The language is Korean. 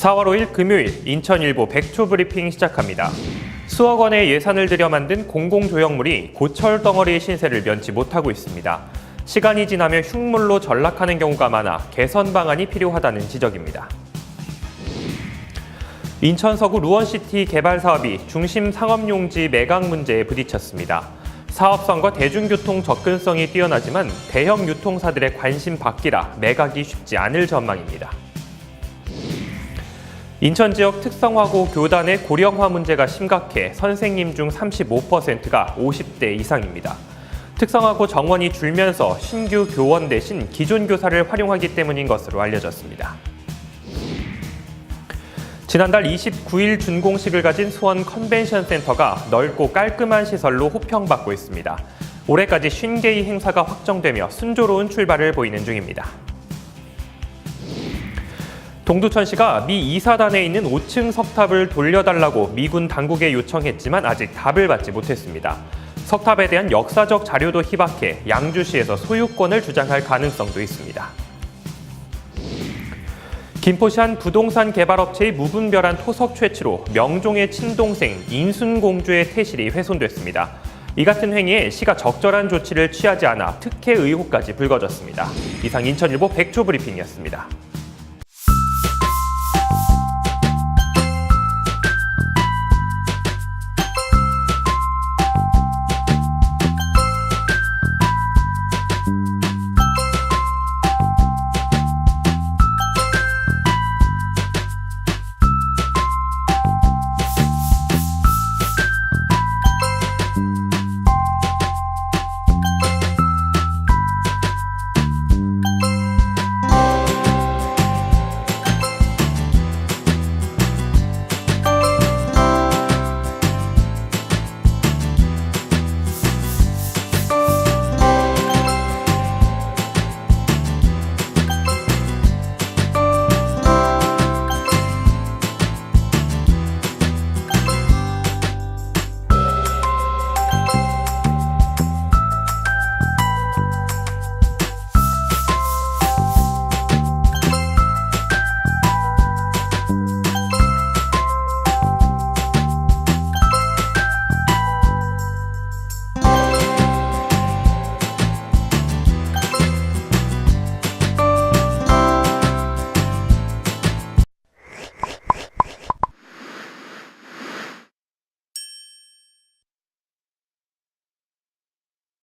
4월 5일 금요일 인천일보 백초 브리핑 시작합니다. 수억 원의 예산을 들여 만든 공공조형물이 고철 덩어리의 신세를 면치 못하고 있습니다. 시간이 지나며 흉물로 전락하는 경우가 많아 개선 방안이 필요하다는 지적입니다. 인천 서구 루원시티 개발 사업이 중심 상업용지 매각 문제에 부딪혔습니다. 사업성과 대중교통 접근성이 뛰어나지만 대형 유통사들의 관심 밖이라 매각이 쉽지 않을 전망입니다. 인천 지역 특성화고 교단의 고령화 문제가 심각해 선생님 중 35%가 50대 이상입니다. 특성화고 정원이 줄면서 신규 교원 대신 기존 교사를 활용하기 때문인 것으로 알려졌습니다. 지난달 29일 준공식을 가진 수원 컨벤션 센터가 넓고 깔끔한 시설로 호평받고 있습니다. 올해까지 50개의 행사가 확정되며 순조로운 출발을 보이는 중입니다. 동두천시가 미 이사단에 있는 5층 석탑을 돌려달라고 미군 당국에 요청했지만 아직 답을 받지 못했습니다. 석탑에 대한 역사적 자료도 희박해 양주시에서 소유권을 주장할 가능성도 있습니다. 김포시 한 부동산 개발업체의 무분별한 토석 채취로 명종의 친동생 인순공주의 태실이 훼손됐습니다. 이 같은 행위에 시가 적절한 조치를 취하지 않아 특혜 의혹까지 불거졌습니다. 이상 인천일보 백초 브리핑이었습니다.